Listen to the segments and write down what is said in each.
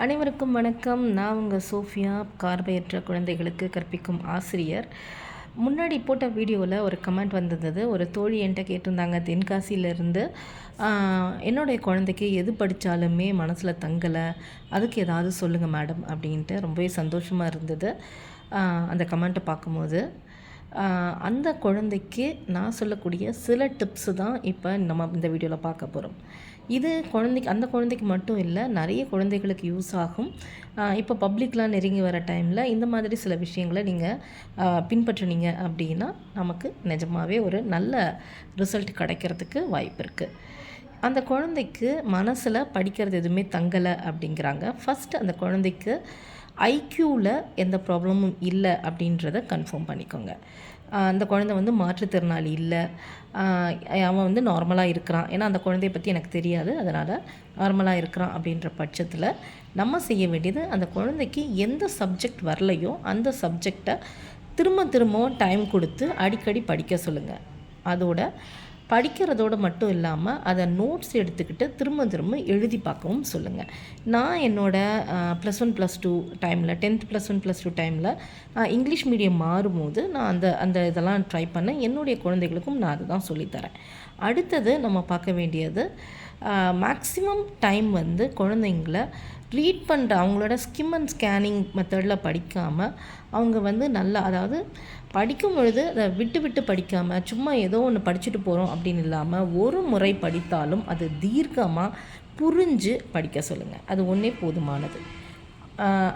அனைவருக்கும் வணக்கம். நான் உங்கள் சோஃபியா பார்வையற்ற குழந்தைகளுக்கு கற்பிக்கும் ஆசிரியர். முன்னாடி போட்ட வீடியோவில் ஒரு கமெண்ட் வந்திருந்தது ஒரு தோழி என்கிட்ட கேட்டிருந்தாங்க தென்காசியிலேருந்து என்னுடைய குழந்தைக்கு எது படித்தாலுமே மனசில் தங்கலை. அதுக்கு ஏதாவது சொல்லுங்கள் மேடம் அப்படின்ட்டு ரொம்பவே சந்தோஷமாக இருந்தது. அந்த கமெண்ட்டை பார்க்கும்போது அந்த குழந்தைக்கு நான் சொல்லக்கூடிய சில டிப்ஸு தான் இப்போ நம்ம இந்த வீடியோவில் பார்க்க போகிறோம் இது குழந்தைக்கு அந்த குழந்தைக்கு மட்டும் இல்லை நிறைய குழந்தைகளுக்கு யூஸ் ஆகும். இப்போ பப்ளிக்லாம் நெருங்கி வர டைமில் இந்த மாதிரி சில விஷயங்களை நீங்கள் பின்பற்றினீங்க அப்படின்னா நமக்கு நிஜமாகவே ஒரு நல்ல ரிசல்ட் கிடைக்கிறதுக்கு வாய்ப்பு இருக்குது அந்த குழந்தைக்கு மனசில் படிக்கிறது எதுவுமே தங்கலை அப்படிங்கிறாங்க. ஃபஸ்ட்டு அந்த குழந்தைக்கு ஐக்யூவில் எந்த ப்ராப்ளமும் இல்லை அப்படின்றத கன்ஃபார்ம் பண்ணிக்கோங்க. அந்த குழந்தை வந்து மாற்றுத்திறனாளி இல்லை. அவன் வந்து நார்மலாக இருக்கிறான். ஏன்னா அந்த குழந்தைய பற்றி எனக்கு தெரியாது. அதனால் நார்மலாக இருக்கிறான் அப்படின்ற பட்சத்தில் நம்ம செய்ய வேண்டியது அந்த குழந்தைக்கு எந்த சப்ஜெக்ட் வரலையோ அந்த சப்ஜெக்டை திரும்ப திரும்பவும் டைம் கொடுத்து அடிக்கடி படிக்க சொல்லுங்கள் அதோட படிக்கிறதோடு மட்டும் இல்லாமல் அதை நோட்ஸ் எடுத்துக்கிட்டு திரும்ப திரும்ப எழுதி பார்க்கவும் சொல்லுங்கள் நான் என்னோடய ப்ளஸ் ஒன் ப்ளஸ் டூ டைமில் tenth plus one plus two டைமில் இங்கிலீஷ் மீடியம் மாறும்போது நான் அந்த அந்த இதெல்லாம் ட்ரை பண்ணேன். என்னுடைய குழந்தைகளுக்கும் நான் அதை தான் சொல்லித்தரேன் அடுத்தது நம்ம பார்க்க வேண்டியது மேக்ஸிமம் டைம் வந்து குழந்தைங்கள ரீட் பண்ணுற அவங்களோட ஸ்கிம் அண்ட் ஸ்கேனிங் மெத்தடில் படிக்காமல் அவங்க வந்து நல்லா அதாவது படிக்கும் பொழுது அதை விட்டு விட்டு படிக்காமல் சும்மா ஏதோ ஒன்று படிச்சுட்டு போகிறோம் அப்படின்னு இல்லாமல் ஒரு முறை படித்தாலும் அது தீர்க்கமாக புரிஞ்சு படிக்க சொல்லுங்கள் அது ஒன்றே போதுமானது.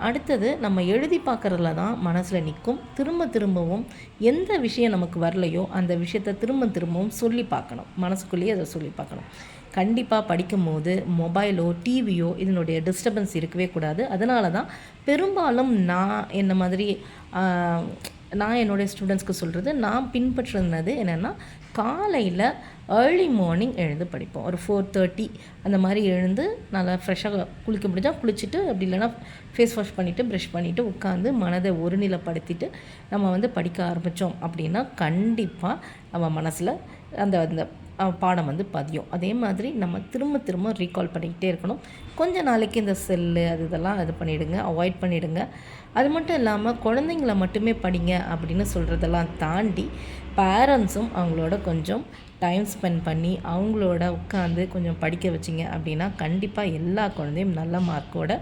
அடுத்தது நம்ம எழுதி பார்க்குறதுல தான் மனசில் நிற்கும். திரும்ப திரும்பவும் எந்த விஷயம் நமக்கு வரலையோ அந்த விஷயத்த திரும்ப திரும்பவும் சொல்லி பார்க்கணும். மனசுக்குள்ளேயே அதை சொல்லி பார்க்கணும். கண்டிப்பாக படிக்கும்போது மொபைலோ டிவியோ இதனுடைய டிஸ்டர்பன்ஸ் இருக்கவே கூடாது. அதனால தான் பெரும்பாலும் நான் என்ன மாதிரி நான் என்னுடைய ஸ்டூடெண்ட்ஸ்க்கு சொல்கிறது நான் பின்பற்றுனது என்னென்னா காலையில் ஏர்லி மார்னிங் எழுந்து படிப்போம். ஒரு ஃபோர் தேர்ட்டி அந்த மாதிரி எழுந்து நல்லா ஃப்ரெஷ்ஷாக குளிக்க முடிஞ்சால் குளிச்சுட்டு அப்படி இல்லைனா ஃபேஸ் வாஷ் பண்ணிவிட்டு ப்ரஷ் பண்ணிவிட்டு உட்காந்து மனதை ஒருநிலைப்படுத்திட்டு நம்ம வந்து படிக்க ஆரம்பித்தோம் அப்படின்னா கண்டிப்பாக நம்ம மனசில் அந்த அந்த பாடம் வந்து பதியும். அதே மாதிரி நம்ம திரும்ப திரும்ப ரீகால் பண்ணிக்கிட்டே இருக்கணும். கொஞ்ச நாளைக்கு இந்த செல்லு அது இதெல்லாம் இது பண்ணிவிடுங்க அவாய்ட் பண்ணிவிடுங்க அது மட்டும் இல்லாமல் குழந்தைங்கள மட்டுமே படிங்க அப்படின்னு சொல்கிறதெல்லாம் தாண்டி பேரண்ட்ஸும் அவங்களோட கொஞ்சம் டைம் ஸ்பெண்ட் பண்ணி அவங்களோட உட்காந்து கொஞ்சம் படிக்க வச்சிங்க அப்படின்னா கண்டிப்பாக எல்லா குழந்தையும் நல்ல மார்க்கோட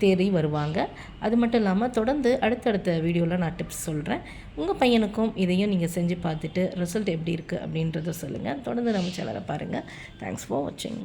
தேறி வருவாங்க. அது மட்டும் இல்லாமல் தொடர்ந்து அடுத்தடுத்த வீடியோவில் நான் டிப்ஸ் சொல்கிறேன் உங்கள் பையனுக்கும் இதையும் நீங்கள் செஞ்சு பார்த்துட்டு ரிசல்ட் எப்படி இருக்குது அப்படின்றத சொல்லுங்கள் தொடர்ந்து நம்ம சேனலை பாருங்கள் தேங்க்ஸ் ஃபார் வாட்சிங்